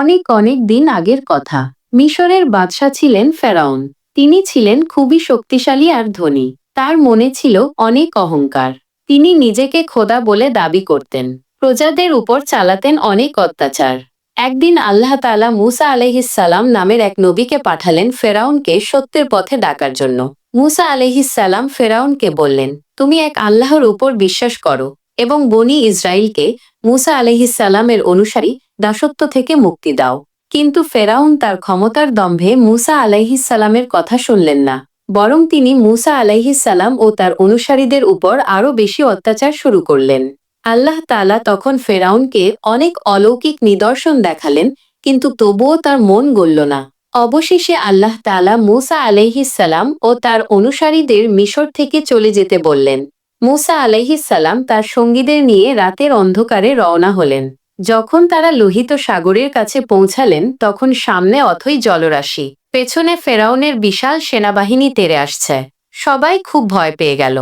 অনেক অনেক দিন আগের কথা। মিশরের বাদশাহ ছিলেন ফেরাউন। তিনি ছিলেন খুবই শক্তিশালী আর ধনী। তার মনে ছিল অনেক অহংকার। তিনি নিজেকে খোদা বলে দাবি করতেন। প্রজাদের উপর চালাতেন অনেক অত্যাচার। একদিন আল্লাহ তাআলা মুসা আলহিসাল্লাম নামের এক নবীকে পাঠালেন ফেরাউনকে সত্যের পথে ডাকার জন্য। মুসা আলহিসাল্লাম ফেরাউনকে বললেন, তুমি এক আল্লাহর উপর বিশ্বাস করো এবং বনি ইসরায়েলকে মুসা আলহিসাল্লামের অনুসারী দাসত্ব থেকে মুক্তি দাও। কিন্তু ফেরাউন তার ক্ষমতার দম্ভে মুসা আলাইহিসাল্লামের কথা শুনলেন না। বরং তিনি মুসা আলাইহিসাল্লাম ও তার অনুসারীদের উপর আরও বেশি অত্যাচার শুরু করলেন। আল্লাহ তাআলা তখন ফেরাউনকে অনেক অলৌকিক নিদর্শন দেখালেন, কিন্তু তবুও তার মন গলল না। অবশেষে আল্লাহ তাআলা মুসা আলাইহিসাল্লাম ও তার অনুসারীদের মিশর থেকে চলে যেতে বললেন। মুসা আলাইহিসাল্লাম তার সঙ্গীদের নিয়ে রাতের অন্ধকারে রওনা হলেন। যখন তারা লোহিত সাগরের কাছে পৌঁছালেন, তখন সামনে অথই জলরাশি, পেছনে ফেরাউনের বিশাল সেনাবাহিনী তেরে আসছে। সবাই খুব ভয় পেয়ে গেল।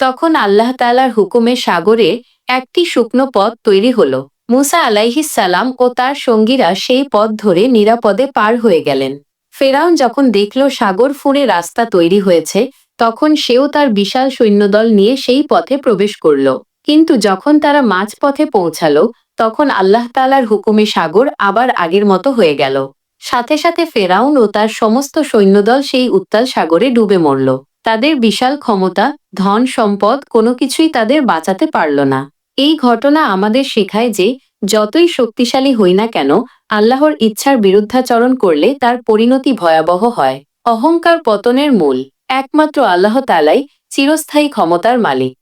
তখন আল্লাহ তালার হুকুমে সাগরে একটি শুকনো পথ তৈরি হল। মুসা আলাইহিস সালাম ও তার সঙ্গীরা সেই পথ ধরে নিরাপদে পার হয়ে গেলেন। ফেরাউন যখন দেখল সাগর ফুঁড়ে রাস্তা তৈরি হয়েছে, তখন সেও তার বিশাল সৈন্যদল নিয়ে সেই পথে প্রবেশ করল। কিন্তু যখন তারা মাঝপথে পৌঁছালো তখন আল্লাহ তালার হুকুমে সাগর আবার আগের মতো হয়ে গেল। সাথে সাথে ফেরাউন ও তার সমস্ত সৈন্যদল সেই উত্তাল সাগরে ডুবে মরল। তাদের বিশাল ক্ষমতা, ধন, সম্পদ কোনো কিছুই তাদের বাঁচাতে পারল না। এই ঘটনা আমাদের শেখায় যে, যতই শক্তিশালী হই না কেন, আল্লাহর ইচ্ছার বিরুদ্ধাচরণ করলে তার পরিণতি ভয়াবহ হয়। অহংকার পতনের মূল, একমাত্র আল্লাহ তালাই চিরস্থায়ী ক্ষমতার মালিক।